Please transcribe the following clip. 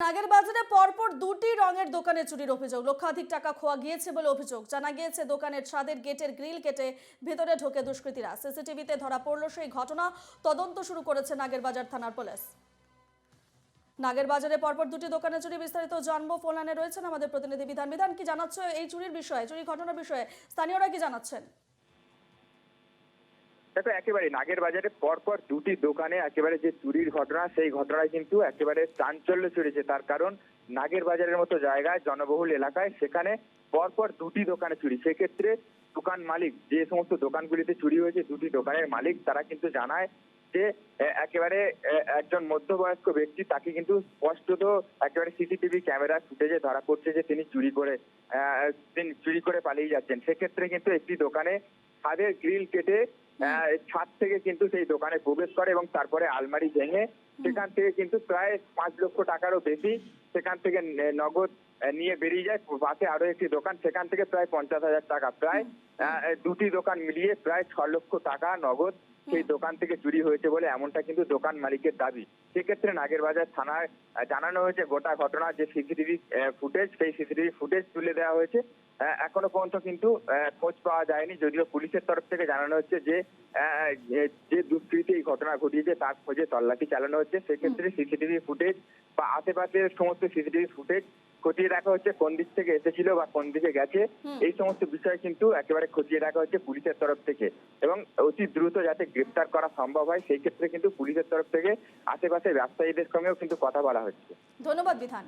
নাগের বাজারে পরপর দুটি রঙের দোকানে চুরির অভিযোগ। লক্ষাধিক টাকা খোয়া গিয়েছে বলে অভিযোগ। জানা গিয়েছে, দোকানের ছাদের গেটের গ্রিল কেটে ভেতরে ঢোকে দুষ্কৃতীরা। সিসিটিভিতে ধরা পড়ল সেই ঘটনা। তদন্ত শুরু করেছে নাগের বাজার থানার পুলিশ। নাগের বাজারে পরপর দুটি দোকানে চুরি বিস্তারিত জানব। ফোন লাইনে রয়েছেন আমাদের প্রতিনিধি বিধান। বিধান, কি জানাচ্ছ এই চুরির বিষয়ে, চুরি ঘটনার বিষয়ে? স্থানীয়রা কি জানাচ্ছেন? দেখো একেবারে নাগের বাজারে পরপর দুটি দোকানে একেবারে যে চুরির ঘটনা, সেই ঘটনায় কিন্তু একেবারে চাঞ্চল্য ছড়িয়েছে। তার কারণ নাগের বাজারের মতো জায়গায়, জনবহুল এলাকায়, সেখানে পরপর দুটি দোকানে চুরি। সেক্ষেত্রে দোকান মালিক, যে সমস্ত দোকানগুলিতে চুরি হয়েছে দুটি দোকানের মালিক, তারা কিন্তু জানায় যে একেবারে একজন মধ্যবয়স্ক ব্যক্তি তাকে কিন্তু স্পষ্টত একেবারে সিসিটিভি ক্যামেরা ফুটেজে ধরা পড়ছে যে তিনি চুরি করে তিনি চুরি করে পালিয়ে যাচ্ছেন। সেক্ষেত্রে কিন্তু একটি দোকানে ছাদের গ্রিল কেটে ছাদ থেকে কিন্তু সেই দোকানে প্রবেশ করে এবং তারপরে আলমারি ভেঙে সেখান থেকে কিন্তু প্রায় পাঁচ লক্ষ টাকারও বেশি সেখান থেকে নগদ নিয়ে বেরিয়ে যায়। পাশে আরও একটি দোকান সেখান থেকে প্রায় পঞ্চাশ হাজার টাকা। প্রায় দুটি দোকান মিলিয়ে প্রায় ছ লক্ষ টাকা নগদ সেই দোকান থেকে চুরি হয়েছে বলে এমনটা কিন্তু দোকান মালিকের দাবি। সেক্ষেত্রে নাগেরবাজার থানায় জানানো হয়েছে গোটা ঘটনা যে সিসিটিভি ফুটেজ সেই সিসিটিভি ফুটেজ তুলে দেওয়া হয়েছে। এখনও পর্যন্ত কিন্তু খোঁজ পাওয়া যায়নি। যদিও পুলিশের তরফ থেকে জানানো হচ্ছে যে আহ, যে- যে দুষ্কৃতী এই ঘটনা ঘটিয়েছে তার খোঁজে তল্লাশি চালানো হচ্ছে। সেক্ষেত্রে সিসিটিভি ফুটেজ বা আশেপাশের সমস্ত সিসিটিভি ফুটেজ খতিয়ে দেখা হচ্ছে কোন দিক থেকে এসেছিল বা কোন দিকে গেছে এই সমস্ত বিষয় কিন্তু একেবারে খতিয়ে দেখা হচ্ছে পুলিশের তরফ থেকে। এবং অতি দ্রুত যাতে গ্রেপ্তার করা সম্ভব হয় সেই ক্ষেত্রে কিন্তু পুলিশের তরফ থেকে আশেপাশে ব্যবসায়ীদের সঙ্গেও কিন্তু কথা বলা হচ্ছে। ধন্যবাদ বিধান।